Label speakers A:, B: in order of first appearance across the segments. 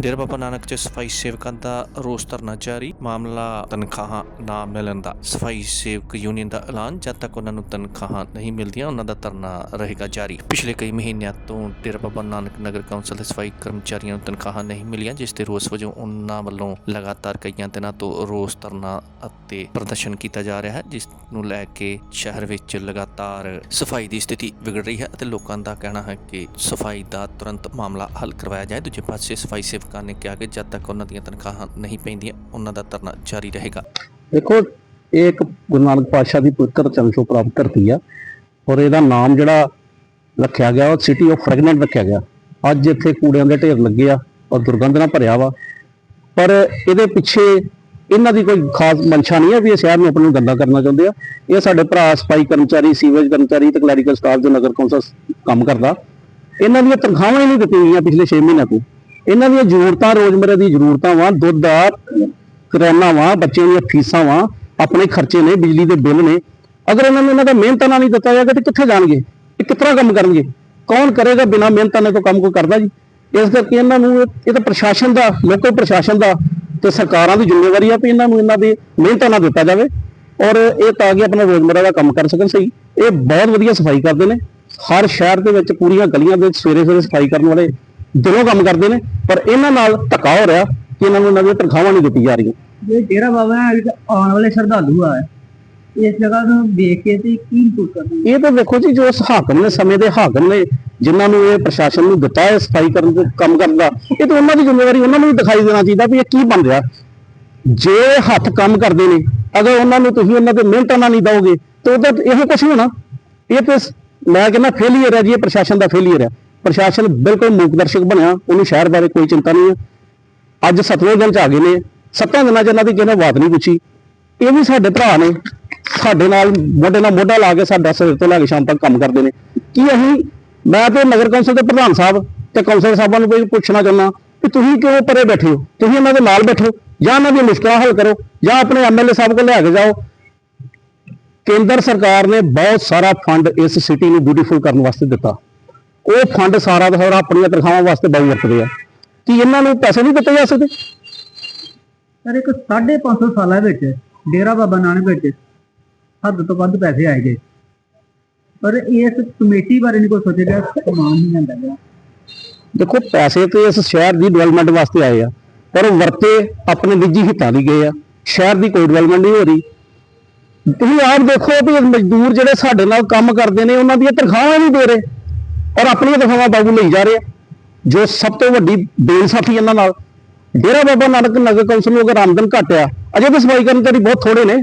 A: ਡੇਰਾ ਬਾਬਾ ਨਾਨਕ ਚ ਸਫ਼ਾਈ ਸੇਵਕਾਂ ਦਾ ਰੋਸ ਧਰਨਾ ਜਾਰੀ। ਮਾਮਲਾ ਤਨਖਾਹਾਂ ਨਾ ਮਿਲਣ ਦਾ। ਸਫ਼ਾਈ ਸੇਵਕ ਯੂਨੀਅਨ ਦਾ ਐਲਾਨ, ਜਦ ਤੱਕ ਉਹਨਾਂ ਨੂੰ ਤਨਖਾਹਾਂ ਨਹੀਂ ਮਿਲਦੀਆਂ, ਉਹਨਾਂ ਦਾ ਧਰਨਾ ਰਹੇਗਾ ਜਾਰੀ। ਪਿਛਲੇ ਕਈ ਮਹੀਨਿਆਂ ਤੋਂ ਡੇਰਾ ਬਾਬਾ ਨਾਨਕ ਨਗਰ ਕੌਂਸਲ ਦੇ ਸਫ਼ਾਈ ਕਰਮਚਾਰੀਆਂ ਨੂੰ ਤਨਖਾਹਾਂ ਨਹੀਂ ਮਿਲੀਆਂ, ਜਿਸ ਦੇ ਰੋਸ ਵਜੋਂ ਉਹਨਾਂ ਵੱਲੋਂ ਲਗਾਤਾਰ ਕਈਆਂ ਦਿਨਾਂ ਤੋਂ ਰੋਸ ਧਰਨਾ ਅਤੇ ਪ੍ਰਦਰਸ਼ਨ ਕੀਤਾ ਜਾ ਰਿਹਾ ਹੈ, ਜਿਸ ਨੂੰ ਲੈ ਕੇ ਸ਼ਹਿਰ ਵਿੱਚ ਲਗਾਤਾਰ ਸਫ਼ਾਈ ਦੀ ਸਥਿਤੀ ਵਿਗੜ ਰਹੀ ਹੈ ਅਤੇ ਲੋਕਾਂ ਦਾ ਕਹਿਣਾ ਹੈ ਕਿ ਸਫ਼ਾਈ ਦਾ ਤੁਰੰਤ ਮਾਮਲਾ ਹੱਲ ਕਰਵਾਇਆ ਜਾਏ। ਦੂਜੇ ਪਾਸੇ ਸਫ਼ਾਈ ਸੇਵਕ ਨੇ ਕਿਹਾ ਕਿ ਜਦ ਤੱਕ ਉਹਨਾਂ ਦੀਆਂ ਤਨਖਾਹਾਂ ਨਹੀਂ ਪੈਂਦੀਆਂ, ਉਹਨਾਂ ਦਾ ਧਰਨਾ ਜਾਰੀ ਰਹੇਗਾ।
B: ਦੇਖੋ, ਇਹ ਇੱਕ ਗੁਰੂ ਨਾਨਕ ਪਾਤਸ਼ਾਹ ਦੀ ਪਵਿੱਤਰ ਚਰਨ ਛੋਹ ਪ੍ਰਾਪਤ ਧਰਤੀ ਆ ਔਰ ਇਹਦਾ ਨਾਮ ਜਿਹੜਾ ਰੱਖਿਆ ਗਿਆ, ਉਹ ਸਿਟੀ ਆਫ ਫ੍ਰੈਗਨੈਂਟ ਰੱਖਿਆ ਗਿਆ। ਅੱਜ ਇੱਥੇ ਕੂੜਿਆਂ ਦੇ ਢੇਰ ਲੱਗੇ ਆ ਔਰ ਦੁਰਗੰਧ ਨਾਲ ਭਰਿਆ ਵਾ। ਪਰ ਇਹਦੇ ਪਿੱਛੇ ਇਹਨਾਂ ਦੀ ਕੋਈ ਖਾਸ ਮਨਸ਼ਾ ਨਹੀਂ ਹੈ ਵੀ ਇਹ ਸ਼ਹਿਰ ਨੂੰ ਆਪਣੇ ਨੂੰ ਗੰਦਾ ਕਰਨਾ ਚਾਹੁੰਦੇ ਆ। ਇਹ ਸਾਡੇ ਭਰਾ, ਸਫ਼ਾਈ ਕਰਮਚਾਰੀ, ਸੀਵਰੇਜ ਕਰਮਚਾਰੀ ਤੇ ਕਲੈਰੀਕਲ ਸਟਾਫ ਜੋ ਨਗਰ ਕੌਂਸਲ ਕੰਮ ਕਰਦਾ। ਇਹਨਾਂ ਦੀਆਂ ਤਨਖਾਹਾਂ ਹੀ ਨਹੀਂ ਦਿੱਤੀਆਂ ਗਈਆਂ ਪਿਛਲੇ 6 ਮਹੀਨਿਆਂ ਤੋਂ। ਇਹਨਾਂ ਦੀਆਂ ਜ਼ਰੂਰਤਾਂ ਰੋਜ਼ਮਰਰਾ ਦੀ ਜ਼ਰੂਰਤਾਂ ਵਾ, ਦੁੱਧ ਆ ਕਰਿਆਨਾ ਵਾ, ਬੱਚਿਆਂ ਦੀਆਂ ਫੀਸਾਂ ਵਾ, ਆਪਣੇ ਖਰਚੇ ਨੇ, ਬਿਜਲੀ ਦੇ ਬਿੱਲ ਨੇ। ਅਗਰ ਇਹਨਾਂ ਨੂੰ ਇਹਨਾਂ ਦਾ ਮਿਹਨਤਾਂ ਮਿਹਨਤਾਨਾ ਨਹੀਂ ਦਿੱਤਾ ਜਾਏਗਾ ਤੇ ਕਿੱਥੇ ਜਾਣਗੇ? ਇਹ ਕਿਤਨਾ ਕੰਮ ਕਰਨਗੇ? ਕੌਣ ਕਰੇਗਾ ਬਿਨਾਂ ਮਿਹਨਤਾਨੇ ਤੋਂ ਕੰਮ ਕੋਈ ਕਰਦਾ ਜੀ? ਇਸ ਕਰਕੇ ਇਹਨਾਂ ਨੂੰ ਇਹ ਤਾਂ ਪ੍ਰਸ਼ਾਸਨ ਦਾ, ਲੋਕਲ ਪ੍ਰਸ਼ਾਸਨ ਦਾ ਤੇ ਸਰਕਾਰਾਂ ਦੀ ਜ਼ਿੰਮੇਵਾਰੀ ਆ ਵੀ ਇਹਨਾਂ ਨੂੰ ਇਹਨਾਂ ਦੀ ਮਿਹਨਤਾਂ ਮਿਹਨਤਾਨਾ ਦਿੱਤਾ ਜਾਵੇ ਔਰ ਇਹ ਤਾਂ ਕਿ ਆਪਣਾ ਰੋਜ਼ਮਰਰਾ ਦਾ ਕੰਮ ਕਰ ਸਕਣ ਸਹੀ। ਇਹ ਬਹੁਤ ਵਧੀਆ ਸਫ਼ਾਈ ਕਰਦੇ ਨੇ। ਹਰ ਸ਼ਹਿਰ ਦੇ ਵਿੱਚ ਪੂਰੀਆਂ ਗਲੀਆਂ ਦੇ ਸਵੇਰੇ ਸਵੇਰੇ ਸਫ਼ਾਈ ਕਰਨ ਵਾਲੇ ਦਿਨੋਂ ਕੰਮ ਕਰਦੇ ਨੇ ਪਰ ਇਹਨਾਂ ਨਾਲ ਧੱਕਾ ਹੋ ਰਿਹਾ ਕਿ ਇਹਨਾਂ ਨੂੰ ਇਹਨਾਂ ਦੀਆਂ ਤਨਖਾਹਾਂ ਨਹੀਂ ਦਿੱਤੀ ਜਾ ਰਹੀਆਂ।
C: ਜੇ ਡੇਰਾ ਬਾਬਾ ਆਉਣ ਵਾਲੇ ਸ਼ਰਧਾਲੂ ਆ ਇਸ ਜਗ੍ਹਾ ਨੂੰ ਦੇਖ ਕੇ ਤੇ ਕੀ ਮਹਿਸੂਸ ਕਰਦੇ
B: ਇਹ ਤਾਂ ਦੇਖੋ ਜੀ ਜੋ ਹਾਕਮ ਨੇ ਸਮੇਂ ਦੇ ਹਾਕਮ ਨੇ ਜਿਨ੍ਹਾਂ ਨੂੰ ਇਹ ਪ੍ਰਸ਼ਾਸਨ ਨੂੰ ਦਿੱਤਾ ਹੈ ਸਫ਼ਾਈ ਕਰਨ ਦੇ ਕੰਮ ਕਰਨ ਦਾ ਇਹ ਤਾਂ ਉਹਨਾਂ ਦੀ ਜ਼ਿੰਮੇਵਾਰੀ ਉਹਨਾਂ ਨੂੰ ਵੀ ਦਿਖਾਈ ਦੇਣਾ ਚਾਹੀਦਾ ਵੀ ਇਹ ਕੀ ਬਣ ਰਿਹਾ। ਜੇ ਹੱਥ ਕੰਮ ਕਰਦੇ ਨੇ ਅਗਰ ਉਹਨਾਂ ਨੂੰ ਤੁਸੀਂ ਉਹਨਾਂ ਦੇ ਮਿਹਨਤਾਂ ਨਾਲ ਨਹੀਂ ਦਓਗੇ ਤਾਂ ਉਹਦਾ ਇਹੋ ਕੁਝ ਹੋਣਾ। ਇਹ ਤੇ ਮੈਂ ਕਹਿੰਦਾ ਫੇਲੀਅਰ ਹੈ ਜੀ ਇਹ ਪ੍ਰਸ਼ਾਸਨ ਦਾ ਫੇਲੀਅਰ ਹੈ। ਪ੍ਰਸ਼ਾਸਨ ਬਿਲਕੁਲ ਮੂਕਦਰਸ਼ਕ ਬਣਿਆ, ਉਹਨੂੰ ਸ਼ਹਿਰ ਬਾਰੇ ਕੋਈ ਚਿੰਤਾ ਨਹੀਂ ਹੈ। ਅੱਜ ਸਤਵੇਂ ਦਿਨ ਚ ਆ ਗਏ ਨੇ। ਸੱਤਾਂ ਦਿਨਾਂ ਚ ਇਹਨਾਂ ਦੀ ਕਿਸੇ ਬਾਤ ਨਹੀਂ ਪੁੱਛੀ। ਇਹ ਵੀ ਸਾਡੇ ਭਰਾ ਨੇ। ਸਾਡੇ ਨਾਲ ਮੋਢੇ ਨਾਲ ਮੋਢਾ ਲਾ ਕੇ ਸਾਡਾ ਸਵੇਰ ਤੋਂ ਲੈ ਕੇ ਸ਼ਾਮ ਤੱਕ ਕੰਮ ਕਰਦੇ ਨੇ। ਕੀ ਅਸੀਂ, ਮੈਂ ਤੇ ਨਗਰ ਕੌਂਸਲ ਦੇ ਪ੍ਰਧਾਨ ਸਾਹਿਬ ਤੇ ਕੌਂਸਲ ਸਾਹਿਬਾਂ ਨੂੰ ਕੋਈ ਪੁੱਛਣਾ ਚਾਹੁੰਦਾ ਕਿ ਤੁਸੀਂ ਕਿਉਂ ਪਰੇ ਬੈਠੇ ਹੋ? ਤੁਸੀਂ ਉਹਨਾਂ ਦੇ ਨਾਲ ਬੈਠੋ, ਜਾਂ ਇਹਨਾਂ ਦੀਆਂ ਮੁਸ਼ਕਲਾਂ ਹੱਲ ਕਰੋ, ਜਾਂ ਆਪਣੇ ਐਮਐਲਏ ਸਾਹਿਬ ਕੋਲ ਲੈ ਕੇ ਜਾਓ। ਕੇਂਦਰ ਸਰਕਾਰ ਨੇ ਬਹੁਤ ਸਾਰਾ ਫੰਡ ਇਸ ਸਿਟੀ ਨੂੰ ਬਿਊਟੀਫੁਲ ਕਰਨ ਵਾਸਤੇ ਦਿੱਤਾ। ਉਹ ਫੰਡ ਸਾਰਾ ਦਾ ਸਾਰਾ ਆਪਣੀਆਂ ਤਨਖਾਹਾਂ ਵਾਸਤੇ ਬਾਈ ਵਰਤਦੇ ਆ। ਕੀ ਇਹਨਾਂ ਨੂੰ ਪੈਸੇ ਨਹੀਂ ਦਿੱਤੇ ਜਾ ਸਕਦੇ?
C: ਸਰ ਇੱਕ 550 ਸਾਲਾਂ ਵਿੱਚ ਡੇਰਾ ਬਾਬਾ ਨਾਨਕ ਵਿੱਚ ਹੱਦ ਤੋਂ ਵੱਧ ਪੈਸੇ ਆਏ ਗਏ। ਪਰ ਇਸ ਕਮੇਟੀ ਬਾਰੇ ਨਹੀਂ ਕੋਈ ਸੋਚਿਆ ਗਿਆ ਸਮਾਨ ਨਹੀਂ ਜਾਂਦਾ ਗਿਆ
B: ਦੇਖੋ ਪੈਸੇ ਤੇ ਇਸ ਸ਼ਹਿਰ ਦੀ ਡਿਵੈਲਪਮੈਂਟ ਵਾਸਤੇ ਆਏ ਆ ਪਰ ਵਰਤੇ ਆਪਣੇ ਨਿੱਜੀ ਹਿੱਤਾਂ ਲਈ ਗਏ ਆ। ਸ਼ਹਿਰ ਦੀ ਕੋਈ ਡਿਵੈਲਪਮੈਂਟ ਨਹੀਂ ਹੋ ਰਹੀ। ਤੁਸੀਂ ਆਪ ਦੇਖੋ ਵੀ ਮਜ਼ਦੂਰ ਜਿਹੜੇ ਸਾਡੇ ਨਾਲ ਕੰਮ ਕਰਦੇ ਨੇ ਉਹਨਾਂ ਦੀਆਂ ਤਨਖਾਹਾਂ ਨਹੀਂ ਦੇ ਰਹੇ। ਔਰ ਆਪਣੀਆਂ ਦਫ਼ਾਵਾਂ ਬਾਬੂ ਲਈ ਜਾ ਰਹੇ ਆ, ਜੋ ਸਭ ਤੋਂ ਵੱਡੀ ਬੇਇਨਸਾਫੀ ਇਹਨਾਂ ਨਾਲ। ਡੇਰਾ ਬਾਬਾ ਨਾਨਕ ਨਗਰ ਕੌਂਸਲ ਨੂੰ ਅਗਰ ਆਮਦਨ ਘੱਟ ਆ, ਅਜੇ ਤਾਂ ਸਫ਼ਾਈ ਕਰਮਚਾਰੀ ਬਹੁਤ ਥੋੜੇ ਨੇ।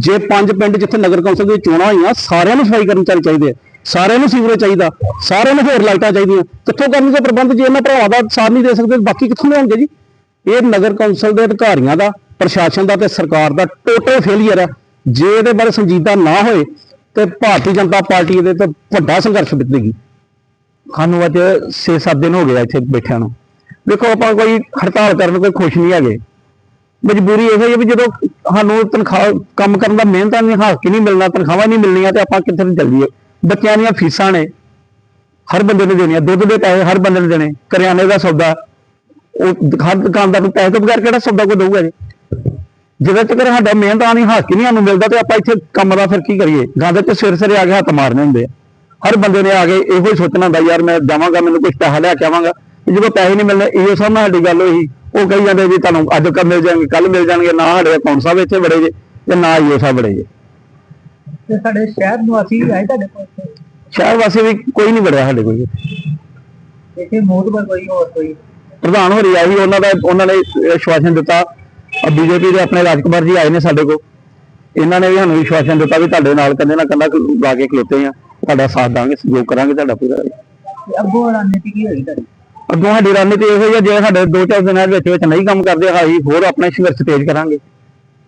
B: ਜੇ ਪੰਜ ਪਿੰਡ ਜਿੱਥੇ ਨਗਰ ਕੌਂਸਲ ਦੀਆਂ ਚੋਣਾਂ ਹੋਈਆਂ, ਸਾਰਿਆਂ ਨੂੰ ਸਫ਼ਾਈ ਕਰਮਚਾਰੀ ਚਾਹੀਦੇ ਆ। ਸਾਰਿਆਂ ਨੂੰ ਸੀਵਰੇਜ ਚਾਹੀਦਾ, ਸਾਰਿਆਂ ਨੂੰ ਹੋਰ ਲਾਈਟਾਂ ਚਾਹੀਦੀਆਂ। ਕਿੱਥੋਂ ਕਰਨਗੇ ਪ੍ਰਬੰਧ ਜੇ ਇਹਨਾਂ ਭਰਾਵਾਂ ਦਾ ਸਾਥ ਨਹੀਂ ਦੇ ਸਕਦੇ, ਬਾਕੀ ਕਿੱਥੋਂ ਲਿਆਉਣਗੇ ਜੀ? ਇਹ ਨਗਰ ਕੌਂਸਲ ਦੇ ਅਧਿਕਾਰੀਆਂ ਦਾ, ਪ੍ਰਸ਼ਾਸਨ ਦਾ ਤੇ ਸਰਕਾਰ ਦਾ ਟੋਟਲ ਫੇਲੀਅਰ ਹੈ ਜੇ ਇਹਦੇ ਬਾਰੇ ਸੰਜੀਦਾ ਨਾ ਹੋਏ, ਤੇ ਭਾਰਤੀ ਜਨਤਾ ਪਾਰਟੀ ਇਹਦੇ ਤੇ ਵੱਡਾ ਸੰਘਰਸ਼ ਬਿਤੇਗੀ ਸਾਨੂੰ ਅੱਜ 6-7 ਦਿਨ ਹੋ ਗਏ ਇੱਥੇ ਬੈਠਿਆਂ ਨੂੰ। ਦੇਖੋ ਆਪਾਂ ਕੋਈ ਹੜਤਾਲ ਕਰਨ ਕੋਈ ਖੁਸ਼ ਨਹੀਂ ਹੈਗੇ। ਮਜਬੂਰੀ ਇਹ ਹੈ ਵੀ ਜਦੋਂ ਸਾਨੂੰ ਤਨਖਾਹ ਕੰਮ ਕਰਨ ਦਾ ਮਿਹਨਤਾਂ ਨਹੀਂ ਹੱਕ ਹੀ ਨਹੀਂ ਮਿਲਣਾ, ਤਨਖਾਹਾਂ ਨਹੀਂ ਮਿਲਣੀਆਂ ਤੇ ਆਪਾਂ ਕਿੱਥੇ ਨੂੰ ਚੱਲੀਏ? ਬੱਚਿਆਂ ਦੀਆਂ ਫੀਸਾਂ ਨੇ। ਹਰ ਬੰਦੇ ਨੂੰ ਦੇਣੀਆਂ। ਦੁੱਧ ਦੇ ਪੈਸੇ ਹਰ ਬੰਦੇ ਨੂੰ ਦੇਣੇ। ਕਰਿਆਨੇ ਦਾ ਸੌਦਾ। ਉਹ ਹਰ ਦੁਕਾਨਦਾਰ ਨੂੰ ਪੈਸੇ ਤੋਂ ਬਗੈਰ ਕਿਹੜਾ ਸੌਦਾ ਕੋਈ ਦਊਗਾ ਜੀ? ਜਦੋਂ ਤੱਕ ਸਾਡਾ ਮਿਹਨਤਾਂ ਨਹੀਂ ਹੱਕ ਹੀ ਨਹੀਂ ਸਾਨੂੰ ਮਿਲਦਾ ਤੇ ਆਪਾਂ ਇੱਥੇ ਕੰਮ ਦਾ ਫਿਰ ਕੀ ਕਰੀਏ? ਗਾਂ ਦੇ ਤੇ ਸਿਰ ਸਿਰੇ ਆ ਕੇ ਹੱਥ ਮਾਰਨੇ ਹੁੰਦੇ ਆ। ਹਰ ਬੰਦੇ ਨੇ ਆ ਕੇ ਇਹੋ ਹੀ ਸੋਚਣਾ ਹੁੰਦਾ ਯਾਰ ਮੈਂ ਜਾਵਾਂਗਾ ਮੈਨੂੰ ਕੁਝ ਪੈਸਾ ਲੈ ਕੇ ਆਵਾਂਗਾ। ਜਦੋਂ ਪੈਸੇ ਨਹੀਂ ਮਿਲਣੇ ਇਹੋ ਸਭ ਨਾਲ ਸਾਡੀ ਗੱਲ ਹੋਈ। ਉਹ ਕਹੀ ਜਾਂਦੇ ਜੀ ਤੁਹਾਨੂੰ ਅੱਜ ਕੱਲ ਮਿਲ ਜਾਣਗੇ ਕੱਲ ਮਿਲ ਜਾਣਗੇ ਨਾ ਸਾਡੇ ਅਕਾਊਂਟ ਸਾਹਿਬ ਇੱਥੇ ਬੜੇ ਜੇ ਤੇ ਨਾ ਇਹੋ ਸਾਹਿਬ ਬੜੇ ਜੇ।
C: ਤੇ ਸਾਡੇ ਸ਼ਹਿਰ ਨਿਵਾਸੀ ਵੀ ਆਏ ਤੁਹਾਡੇ ਕੋਲ ਇੱਥੇ?
B: ਸ਼ਹਿਰ ਵਾਸੀ ਵੀ ਕੋਈ ਨਹੀਂ ਬੜਿਆ ਸਾਡੇ
C: ਇੱਥੇ ਕੋਈ ਹੋਰ ਕੋਈ?
B: ਪ੍ਰਧਾਨ ਹੋਰੀ ਆਈ ਉਹਨਾਂ ਦਾ ਉਹਨਾਂ ਨੇ ਵਿਸ਼ਵਾਸਨ ਦਿੱਤਾ। ਬੀਜੇਪੀ ਦੇ ਆਪਣੇ ਰਾਜਕੁਮਾਰ ਜੀ ਆਏ ਨੇ ਸਾਡੇ ਕੋਲ। ਇਹਨਾਂ ਨੇ ਵੀ ਸਾਨੂੰ ਵਿਸ਼ਵਾਸਨ ਦਿੱਤਾ ਵੀ ਤੁਹਾਡੇ ਨਾਲ ਕੰਦੇ ਨਾਲ ਕੰਦਾ ਲਾ ਕੇ ਖਲੋਤੇ ਆ। ਤੁਹਾਡਾ ਸਾਥ ਦਾਂਗੇ ਸਹਿਯੋਗ ਕਰਾਂਗੇ ਤੁਹਾਡਾ ਪੂਰਾ।
C: ਤੇ ਅੱਗੋਂ ਰਣਨੀਤੀ ਕੀ ਹੋਈ ਤੁਹਾਡੀ?
B: ਅੱਗੋਂ ਸਾਡੀ ਰਣਨੀਤੀ ਇਹੋ ਹੀ ਆ ਜੇ ਸਾਡੇ ਦੋ ਚਾਰ ਦਿਨਾਂ ਦੇ ਵਿੱਚ ਵਿੱਚ ਨਹੀਂ ਕੰਮ ਕਰਦੇ ਹਾਈ ਹੋਰ ਆਪਣੇ ਸੰਘਰਸ਼ ਤੇਜ਼ ਕਰਾਂਗੇ।